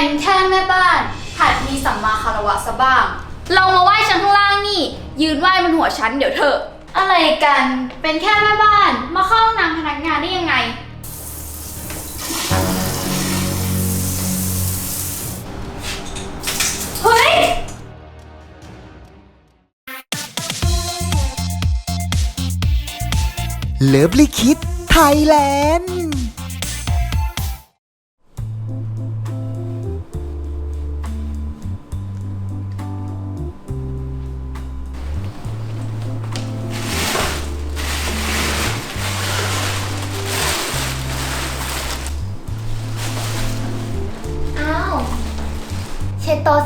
เป็นแค่แม่บ้าน หัดมีสัมมาคารวะซะบ้างลองมาไหว้ฉันข้างล่างนี่ ยืนไหว้บนหัวฉันเดี๋ยวเถอะ อะไรกัน เป็นแค่แม่บ้าน มาเข้าห้องน้ำพนักงานได้ยังไง เฮ้ย เลิฟลิคิดไทยแลนด์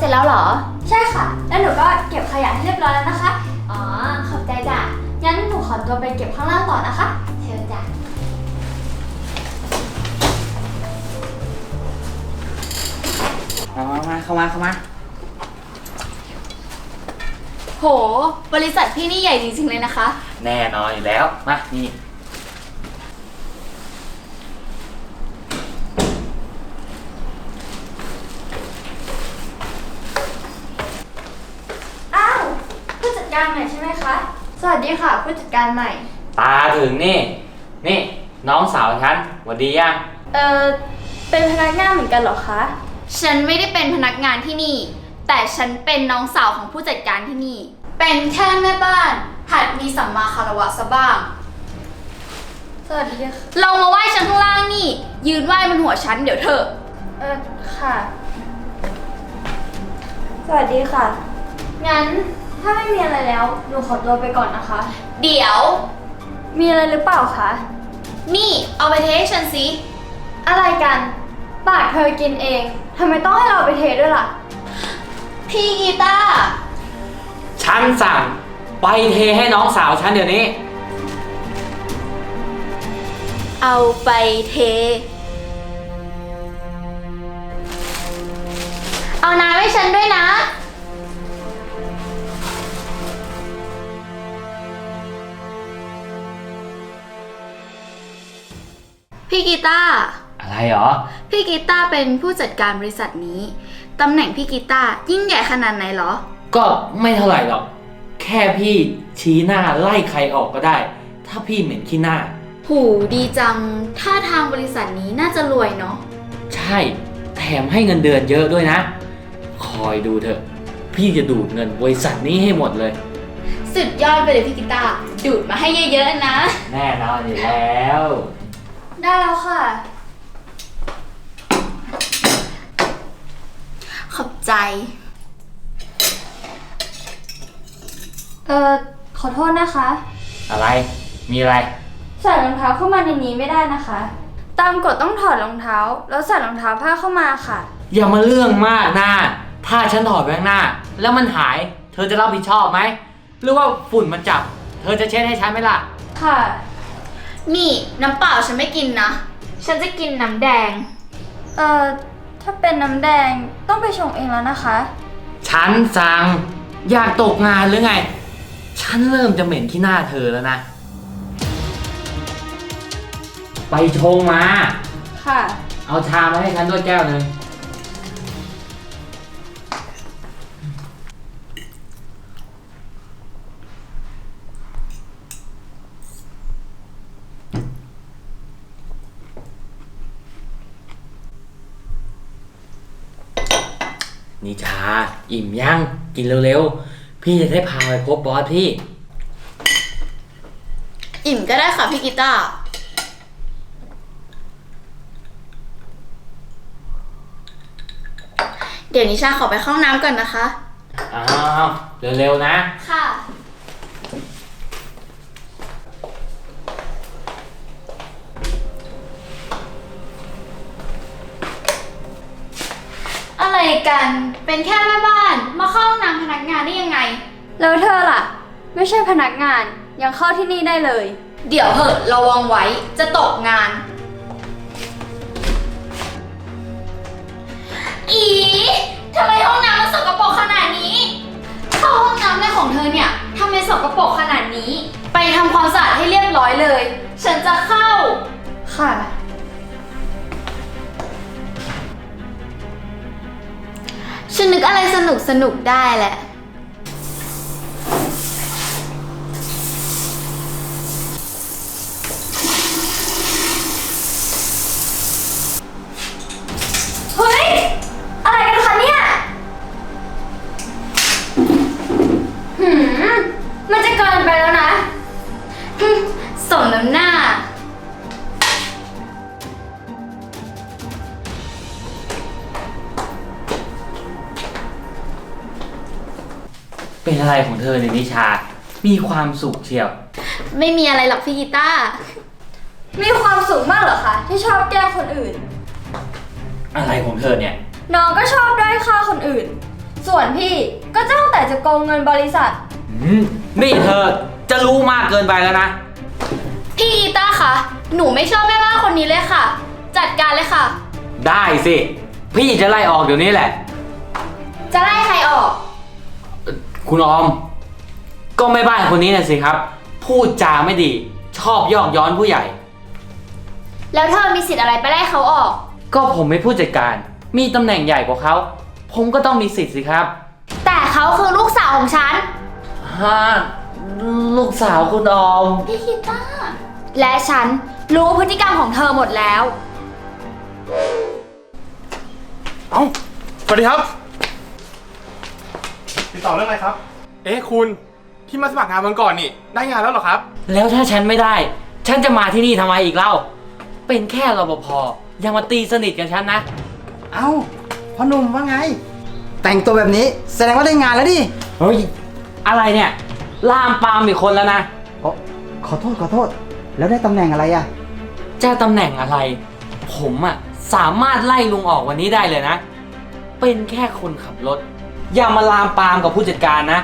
เช็ดโต๊ะเสร็จแล้วเหรอ ใช่ค่ะ แล้วหนูก็เก็บขยะให้เรียบร้อยแล้วนะคะ อ๋อ ขอบใจจ้ะ งั้นหนูขอตัวไปเก็บข้างล่างต่อนะคะเชิญจ้ะ มามามาเข้ามาเข้ามา โห บริษัทพี่นี่ใหญ่จริงๆเลยนะคะ แน่นอนอยู่แล้ว มา นี่ อ้าว ผู้จัดการใหม่ใช่ไหมคะ สวัสดีค่ะผู้จัดการใหม่ ตาถึงนี่ นี่ น้องสาวฉันหวัดดียังเออเป็นพนักงานเหมือนกันเหรอคะ ฉันไม่ได้เป็นพนักงานที่นี่ แต่ฉันเป็นน้องสาวของผู้จัดการที่นี่ เป็นแค่แม่บ้าน หัดมีสัมมาคารวะซะบ้าง สวัสดีค่ะลองมาไหว้ฉันข้างล่างนี่ ยืนไหว้บนหัวฉันเดี๋ยวเถอะเออค่ะ สวัสดีค่ะ งั้น ถ้าไม่มีอะไรแล้ว หนูขอตัวไปก่อนนะคะ เดี๋ยว มีอะไรหรือเปล่าคะ นี่เอาไปเทให้ฉันสิ อะไรกัน ปากเธอกินเอง ทำไมต้องให้เราไปเทด้วยล่ะ พี่กีตาร์ฉันสั่งไปเทให้น้องสาวฉันเดี๋ยวนี้ เอาไปเท เอาน้ำให้ฉันด้วยนะ พี่กีตาร์อะไรหรอ พี่กีตาร์เป็นผู้จัดการบริษัทนี้ ตำแหน่งพี่กีตาร์ยิ่งใหญ่ขนาดไหนเหรอ ก็ไม่เท่าไหร่หรอก แค่พี่ชี้หน้าไล่ใครออกก็ได้ ถ้าพี่เหม็นขี้หน้า หูดีจัง ท่าทางบริษัทนี้น่าจะรวยเนาะ ใช่ แถมให้เงินเดือนเยอะด้วยนะ คอยดูเถอะ พี่จะดูดเงินบริษัทนี้ให้หมดเลย สุดยอดไปเลยพี่กีตาร์ดูดมาให้เยอะๆนะ แน่นอนอยู่แล้ว ได้แล้วค่ะ ขอบใจ เออขอโทษนะคะ อะไร มีอะไร ใส่รองเท้าเข้ามาในนี้ไม่ได้นะคะ ตามกฎต้องถอดรองเท้า แล้วใส่รองเท้าผ้าเข้ามาค่ะ อย่ามาเรื่องมากนะถ้าฉันถอดไปข้างหน้า แล้วมันหาย เธอจะรับผิดชอบไหม หรือว่าฝุ่นมันจับ เธอจะเช็ดให้ฉันไหมล่ะ ค่ะ นี่น้ำเปล่าฉันไม่กินนะ ฉันจะกินน้ำแดง เอ่อ ถ้าเป็นน้ำแดงต้องไปชงเองแล้วนะคะ ฉันสั่งอยากตกงานหรือไง ฉันเริ่มจะเหม็นที่หน้าเธอแล้วนะ ไปชงมา ค่ะ เอาชามาให้ฉันด้วยแก้วหนึ่ง นี่ชา อิ่มยัง กินเร็วๆ พี่จะได้พาไปพบบอสพี่ อิ่มก็ได้ค่ะพี่กีตาร์เดี๋ยวนิชาขอไปเข้าห้องน้ำก่อนนะคะ อ้าว เร็วๆนะ ค่ะ อะไรกัน เป็นแค่แม่บ้าน มาเข้าห้องน้ำพนักงานได้ยังไง แล้วเธอล่ะ ไม่ใช่พนักงานยังเข้าที่นี่ได้เลย เดี๋ยวเหอะระวังไว้จะตกงาน อีทำไมห้องน้ำมันสกปรกขนาดนี้ เข้าห้องน้ำในของเธอเนี่ยทำไมสกปรกขนาดนี้ ไปทำความสะอาดให้เรียบร้อยเลย ฉันจะเข้า ค่ะ ฉันนึกอะไรสนุกสนุกได้แหละ เป็นอะไรของเธอในยนิชา มีความสุขเชียว ไม่มีอะไรหรอกพี่กีตาร์มีความสุขมากเหรอคะ ที่ชอบแกล้งคนอื่น อะไรของเธอเนี่ย น้องก็ชอบได้อยค่าคนอื่น ส่วนพี่ก็จ้องแต่จะโกงเงินบริษัท อืมนี่เธอจะรู้มากเกินไปแล้วนะ พี่กีตาร์คะหนูไม่ชอบแม่บ้านคนนี้เลยค่ะ จัดการเลยค่ะ ได้สิ พี่จะไล่ออกเดี๋ยวนี้แหละ จะไล่ใครออก คุณออม ก็ไม่บ้านคนนี้น่ะสิครับ พูดจาไม่ดี ชอบยอกย้อนผู้ใหญ่ แล้วเธอมีสิทธิ์อะไรไปไล่เขาออก ก็ผมเป็นผู้จัดการ มีตำแหน่งใหญ่กว่าเขา ผมก็ต้องมีสิทธิ์สิครับแต่เขาคือลูกสาวของฉัน ฮะลูกสาวคุณออม พี่กีตาร์และฉันรู้พฤติกรรมของเธอหมดแล้ว เอ้าสวัสดีครับ ติดต่อเรื่องอะไรครับ เอ๊ะคุณที่มาสมัครงานวันก่อนนี่ ได้งานแล้วเหรอครับ แล้วถ้าฉันไม่ได้ ฉันจะมาที่นี่ทำไมอีกเล่า เป็นแค่รปภยังมาตีสนิทกับฉันนะ เอ้าพ่อหนุ่มว่าไง แต่งตัวแบบนี้แสดงว่าได้งานแล้วดิเฮ้ย อะไรเนี่ย ลามปามอีกคนแล้วนะอ๋อขอโทษขอโทษ แล้วได้ตำแหน่งอะไรอะเจ้าตำแหน่งอะไร ผมอะสามารถไล่ลุงออกวันนี้ได้เลยนะ เป็นแค่คนขับรถ อย่ามาลามปามกับผู้จัดการนะ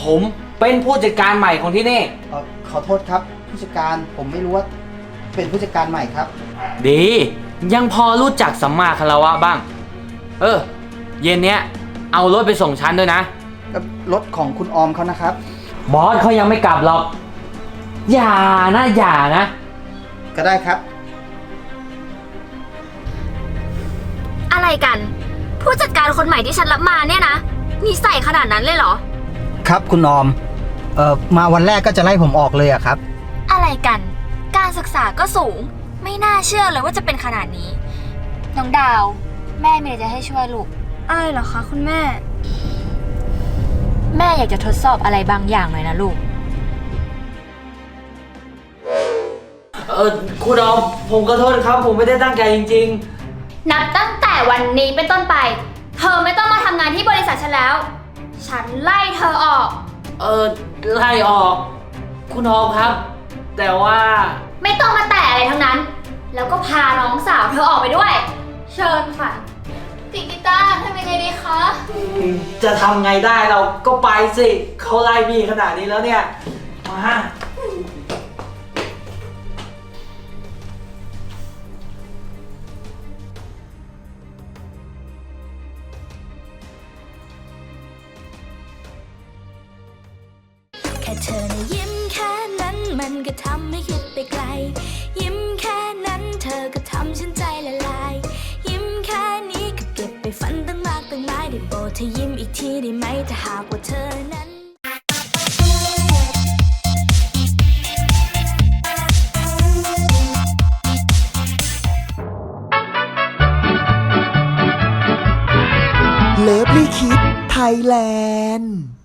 ผมเป็นผู้จัดการใหม่ของที่นี่ เอ่อขอโทษครับผู้จัดการผมไม่รู้ว่าเป็นผู้จัดการใหม่ครับ ดี ยังพอรู้จักสัมมาคารวะบ้าง เออ เย็นเนี้ย เอารถไปส่งฉันด้วยนะ รถของคุณออมเขานะครับ บอสเขายังไม่กลับหรอก อย่านะอย่านะ ก็ได้ครับ อะไรกัน ผู้จัดการคนใหม่ที่ฉันรับมาเนี่ยนะนิสัยขนาดนั้นเลยเหรอ ครับคุณออมเอ่อมาวันแรกก็จะไล่ผมออกเลยอะครับ อะไรกัน การศึกษาก็สูง ไม่น่าเชื่อเลยว่าจะเป็นขนาดนี้ น้องดาว แม่มีอะไรจะให้ช่วยลูก อะไรเหรอคะคุณแม่ แม่อยากจะทดสอบอะไรบางอย่างหน่อยนะลูก เออคุณออมผมขอโทษครับ ผมไม่ได้ตั้งใจจริง นับตั้งแต่ วันนี้เป็นต้นไป เธอไม่ต้องมาทำงานที่บริษัทฉันแล้ว ฉันไล่เธอออกๆเออไล่ออก คุณออมครับ แต่ว่า ไม่ต้องมาแตะอะไรทั้งนั้น แล้วก็พาน้องสาวเธอออกไปด้วย เชิญค่ะพี่กีตาร์ทำยังไงดีคะ จะทำไงได้เราก็ไปสิเขาไล่พี่ขนาดนี้แล้วเนี่ยมา ค่เธอนะยิ้มแค่นั้นมันก็ทำให้คิดไปไกล ยิ้มแค่นั้นเธอก็ทำฉันใจละลาย ยิ้มแค่นี้ก็เก็บไปฝันตั้งมากตั้งหลายได้โปรดเธอยิ้มอีกทีได้ไหมถ้าหากว่าเธอนั้นเลิฟลี่คิดไทยแลนด์